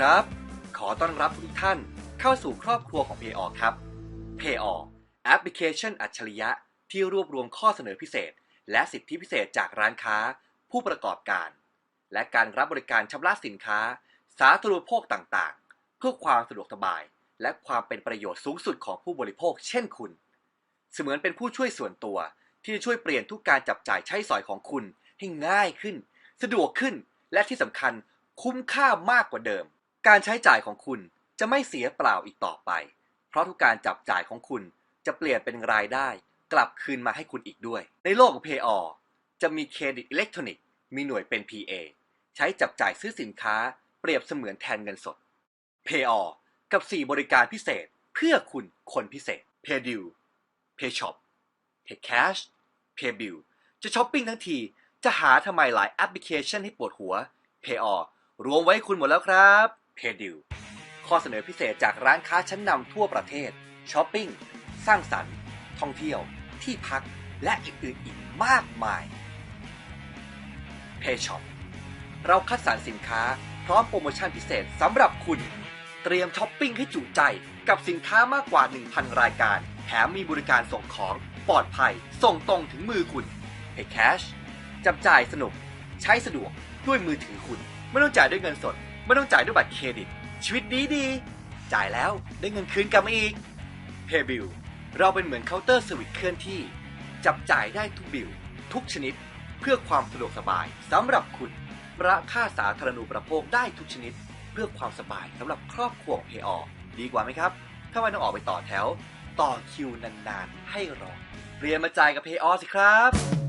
ครับ ขอต้อนรับทุกท่านเข้าสู่ครอบครัวของ Pay ครับ Pay แอปพลิเคชันอัจฉริยะที่รวบรวมข้อเสนอพิเศษ และสิทธิพิเศษจากร้านค้า ผู้ประกอบการ และการรับบริการชำระสินค้า สาธารณูปโภคต่างๆ เพื่อความสะดวกสบาย และความเป็นประโยชน์สูงสุดของผู้บริโภค เช่นคุณ เสมือนเป็นผู้ช่วยส่วนตัว ที่จะช่วยเปลี่ยนทุกการจับจ่ายใช้สอยของคุณให้ง่ายขึ้น สะดวกขึ้นและที่สำคัญคุ้มค่ามากกว่าเดิม การใช้จ่ายของคุณจะไม่เสียเปล่าอีกต่อไป เพราะทุกการจับจ่ายของคุณจะเปลี่ยนเป็นรายได้ กลับคืนมาให้คุณอีกด้วย ในโลกของ Pay จะมีเครดิตอิเล็กทรอนิกส์มีหน่วยเป็น PA ใช้จับจ่ายซื้อสินค้าเปรียบเสมือนแทนเงินสด Pay กับ 4 บริการพิเศษเพื่อคุณคนพิเศษ Pay d e a l Pay Shop Pay Cash Pay Bill จะช้อปปิ้งทั้งทีจะหาทำไมหลายแอปพลิเคชันให้ปวดหัว Pay รวมไว้คุณหมดแล้วครับ Pay d e a l ข้อเสนอพิเศษจากร้านค้าชั้นนำทั่วประเทศช้อปปิ้ง สร้างสรรค์ ท่องเที่ยว ที่พัก และอื่นๆอีกมากมาย Pay Shop เราคัดสรรสินค้าพร้อมโปรโมชั่นพิเศษสำหรับคุณ เตรียมช้อปปิ้งให้จุใจกับสินค้ามากกว่า 1,000 รายการ แถมมีบริการส่งของปลอดภัย ส่งตรงถึงมือคุณ Pay Cash จับจ่ายสนุก ใช้สะดวกด้วยมือถือคุณ ไม่ต้องจ่ายด้วยเงินสด ไม่ต้องจ่ายด้วยบัตรเครดิต ชีวิตดีดี จ่ายแล้วได้เงินคืนกลับมาอีก Paybill เราเป็นเหมือนเคาน์เตอร์สวิตเคลื่อนที่ จับจ่ายได้ทุกบิลทุกชนิด เพื่อความสะดวกสบายสำหรับคุณระค่าสาธารณูปโภคได้ทุกชนิด เพื่อความสบายสำหรับครอบครัวเพย์ออดีกว่าไหมครับ ถ้าไม่ต้องออกไปต่อแถว ต่อคิวนานๆ ให้รอเรียนมาจ่ายกับเพย์ออสิครับ